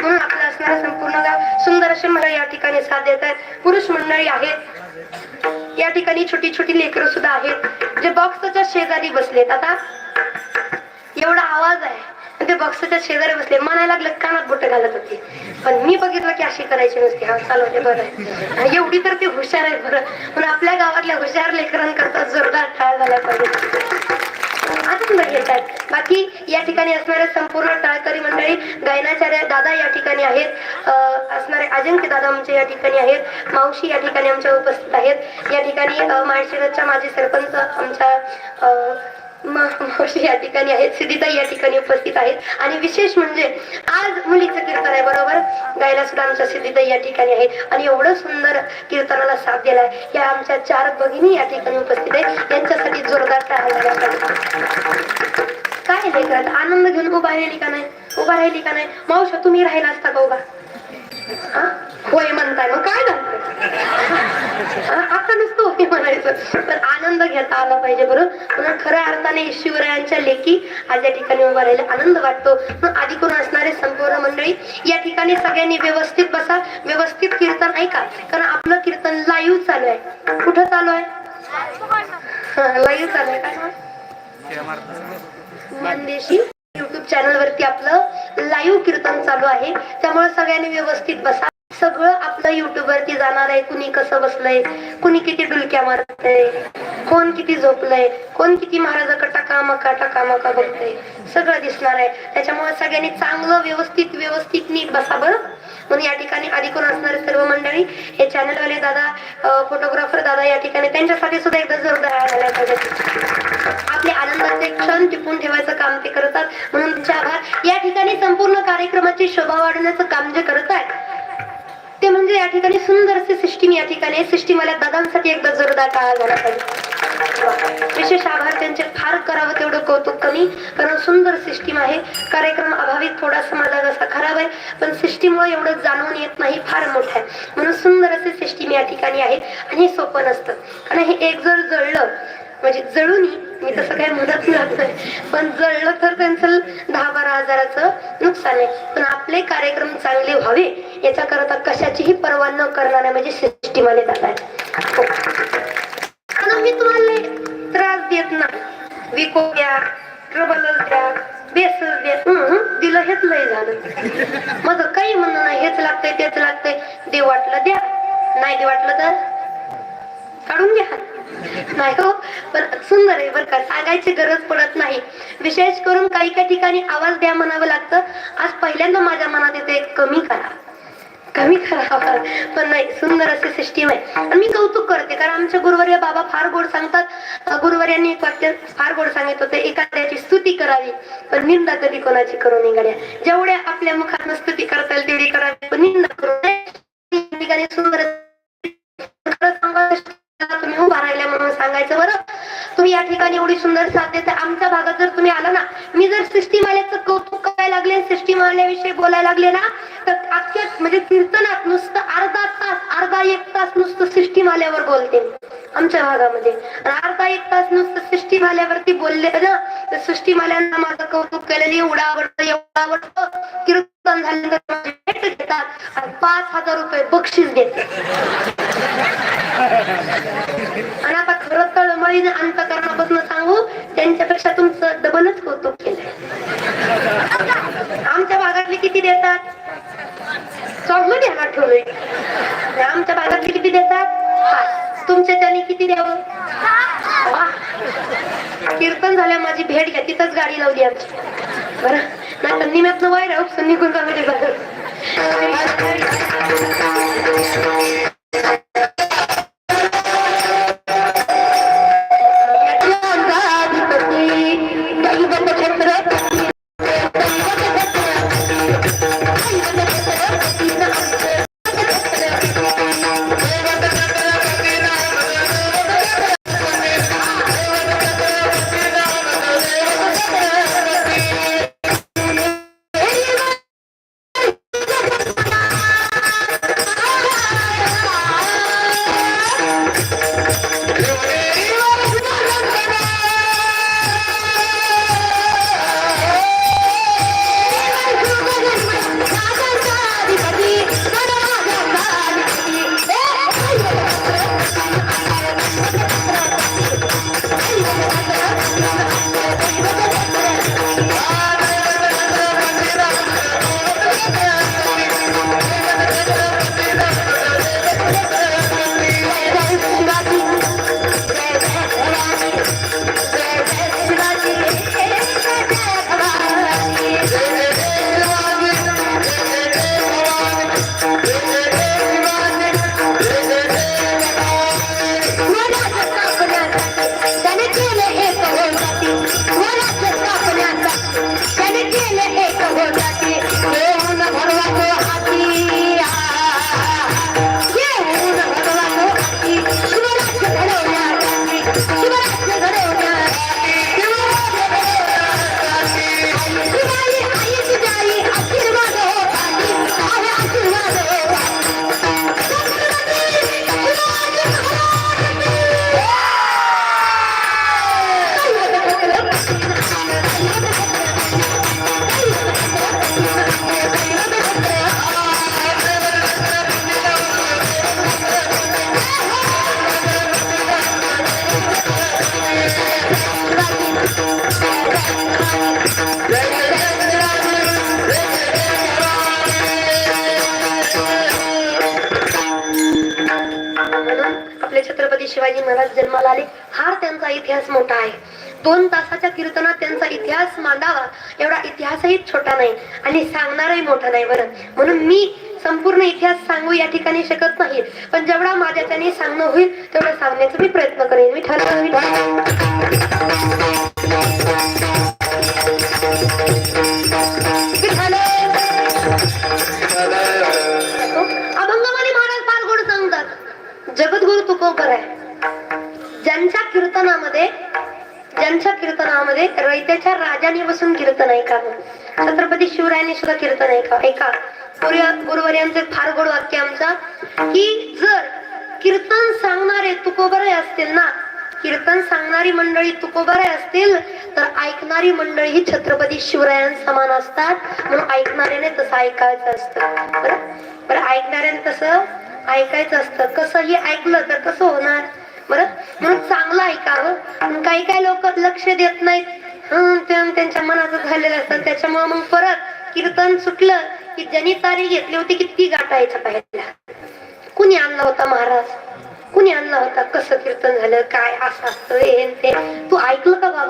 म्हणून आपलं असणारं संपूर्ण गाव सुंदर असे मला या ठिकाणी साथ देत आहेत. पुरुष मंडळी आहेत. या ठिकाणी छोटी छोटी लेकरं सुद्धा आहेत. जे बॉक्सच्या शेजारी बसलेत. आता एवढा आवाज आहे. ते बॉक्सच्या शेजारी बसले. म्हणायला लागलं कानात बोट घालत होती. पण मी बघितलं की अशी करायची नसते. हा चालवते बरं आहे. आणि एवढी तर ती हुशार आहे बरं. पण आपल्या गावातल्या हुशार लेकरांकरता जोरदार टाळ झाला पाहिजे. आनंद येतात बाकी या ठिकाणी असणाऱ्या संपूर्ण टाळकरी मंडळी गायनाचार्य दादा या ठिकाणी आहेत. असणारे अजिंक्य दादा आमचे या ठिकाणी आहेत. मावशी या ठिकाणी आमच्या उपस्थित आहेत. या ठिकाणी अं, माळशिरसच्या माजी सरपंच आमच्या मावशी या ठिकाणी आहेत. सिद्धिताई या ठिकाणी उपस्थित आहेत. आणि विशेष म्हणजे आज मुलीचं कीर्तन आहे बरोबर गायला सुद्धा या ठिकाणी आहेत आणि एवढं सुंदर कीर्तनाला साथ दिलाय. या आमच्या चार भगिनी या ठिकाणी उपस्थित आहे यांच्यासाठी जोरदार काय लेकरात आनंद घेऊन उभा राहिली का नाही? उभा राहिली का नाही? मावशा तुम्ही राहिला असता का उभा? होय म्हणताय. मग काय झालं आता नुसतं होय म्हणायचं. पण आनंद घेता आला पाहिजे बरं. म्हणून खऱ्या अर्थाने शिवरायांच्या लेखी आज या ठिकाणी उभा राहिला. आनंद वाटतो. मग आधी करून असणारे? संपूर्ण या ठिकाणी सगळ्यांनी व्यवस्थित बसा. व्यवस्थित कीर्तन ऐका. कारण आपलं कीर्तन लाईव्ह चालू आहे. कुठं चालू आहे? लाईव्ह चालू आहे काय नंदेशी युट्यूब चॅनल वरती आपलं लाईव्ह कीर्तन चालू आहे. त्यामुळे सगळ्यांनी व्यवस्थित बसा. सगळं आपलं युट्यूब वरती जाणार आहे. कुणी कसं बसलंय? कुणी किती डुलक्या मारतय? कोण किती झोपलंय? कोण किती महाराजाकडे टाका मका बघतय? सगळं दिसणार आहे. त्याच्यामुळे सगळ्यांनी चांगलं व्यवस्थित व्यवस्थित नीट बसा बरं. म्हणून या ठिकाणी आधी कोण असणारे सर्व मंडळी? हे चॅनलवाले दादा फोटोग्राफर दादा या ठिकाणी. त्यांच्यासाठी सुद्धा एकदा जोरदार झाल्या पाहिजे आपले आनंदाचे क्षण टिपून ठेवायचं काम ते करतात. म्हणून तुमचे आभार. या ठिकाणी संपूर्ण कार्यक्रमाची शोभा वाढवण्याचं काम जे करत आहे ते म्हणजे या ठिकाणी सुंदर असे सिस्टीम या ठिकाणी. सिस्टीम वाल्या दादांसाठी एकदा जोरदार टाळा झाला पाहिजे. विशेष आभार. त्यांचे फार करावं तेवढं कौतुक कमी. कारण सुंदर सिस्टीम आहे. कार्यक्रम अभावित थोडासा माझा जसा खराब आहे. पण सिस्टीममुळे एवढं जाणून येत नाही. फार मोठं आहे. म्हणून सुंदर असे सिस्टीम या ठिकाणी आहे आणि हे सोपं नसतं. कारण हे एक जर जळलं म्हणजे जळून मी तसं काही मदत नाही. पण जळलं तर त्यांचं दहा बारा हजाराचं नुकसान आहे. पण आपले कार्यक्रम चांगले व्हावे याच्या करता कशाचीही पर्वा न करणाऱ्या म्हणजे सिस्टीम आले जात आहे. मी तुम्हाला त्रास देत ना विको द्या ट्रबलच द्या बेसच द्या. दिलं हेच लय झालं. माझं काही म्हणणं नाही. हेच लागतंय तेच लागतंय. दे वाटलं द्या. नाही दे वाटलं तर काढून घ्या. नाही हो पण सुंदर आहे बरं का सांगायची गरज पडत नाही. विशेष करून काही काही ठिकाणी आवाज द्या म्हणावं लागतं. आज पहिल्यांदा माझ्या मनात येते कमी करा. कमी करा. पण नाही सुंदर असे सिस्टीम आहे. आणि मी कौतुक करते कारण आमच्या गुरुवर्य बाबा फार गोड सांगतात. गुरुवर गुरुवर्यांनी एक वाक्य फार गोड सांगित होते एखाद्याची स्तुती करावी पण निंदा कधी कोणाची करू निघाल्या. जेवढ्या आपल्या मुखात स्तुती करता येईल तेवढी करावी पण निंदा करू नये. ठिकाणी सुंदर तुम्ही उभा राहिल्या म्हणून सांगायचं बरं? तुम्ही या ठिकाणी एवढी सुंदर साथ देता. आमच्या भागात जर तुम्ही आला ना मी जर सिस्टीम आल्याचं कौतुक करायला लागले सिस्टीम आल्याविषयी बोलायला लागले ना तर अख्ख्या म्हणजे कीर्तनात नुसतं अर्धा तास अर्धा एक तास नुसतं सिस्टीम आल्यावर बोलते आमच्या भागामध्ये. अर्धा एक तास नुसतं सिस्टीम आल्यावरती बोलले ना तर सिस्टीम आल्यांना माझं कौतुक केलेलं एवढं आवडतं एवढं आवडतं कीर्तन झाल्यानंतर माझी भेट घेतात आणि पाच हजार रुपये बक्षीस देतात आणि आता खरं तळमळीने अंतकरणापासून सांगू त्यांच्यापेक्षा तुमचं डबलच कौतुक केलंय. आमच्या भागातले किती देतात? ध्यानात ठेवलंय. आणि आमच्या भागातले किती देतात? तुमच्या त्याने किती द्यावं? वा. कीर्तन झाल्या माझी भेट घ्या तिथंच गाडी लावली आमची. बरं. नाही तर निम्यात वायर उपसून निघून जाऊ महाराज जन्माला आले. फार त्यांचा इतिहास मोठा आहे. दोन तासाच्या कीर्तनात त्यांचा इतिहास मांडावा एवढा इतिहासही छोटा नाही आणि सांगणारही मोठा नाही बरं. म्हणून मी संपूर्ण इतिहास सांगू या ठिकाणी शकत नाही. पण जेवढा माझ्या त्यांनी सांगणं होईल तेवढं सांगण्याचा मी प्रयत्न करेन. मी ठरवून कीर्तनामध्ये रयतेच्या राजाने बसून कीर्तन ऐकावं छत्रपती शिवरायाने सुद्धा कीर्तन ऐका. ऐका. गुरु- गुरुवर्यांचं फार गोड वाक्य आमचा की जर कीर्तन सांगणारे तुकोबरे असतील ना कीर्तन सांगणारी मंडळी तुकोबरे असतील तर ऐकणारी मंडळी ही छत्रपती शिवरायां समान असतात. म्हणून ऐकणाऱ्याने तसं ऐकायचं असतं. बरं? बरं ऐकणाऱ्याने तसं ऐकायचं असतं. कसंही ऐकलं तर कसं होणार? बरं म्हणून चांगलं ऐकावं काही काही लोक लक्ष देत नाहीत. त्यांच्या मनाचं झालेलं असतं. त्याच्यामुळे मग परत कीर्तन सुटलं की ज्यांनी तारी घेतली होती की ती गाठायचं पाहिजे कुणी आणला होता महाराज? कुणी आणला होता? कसं कीर्तन झालं? काय असं असतं? हे ते. तू ऐकलं का बाबा?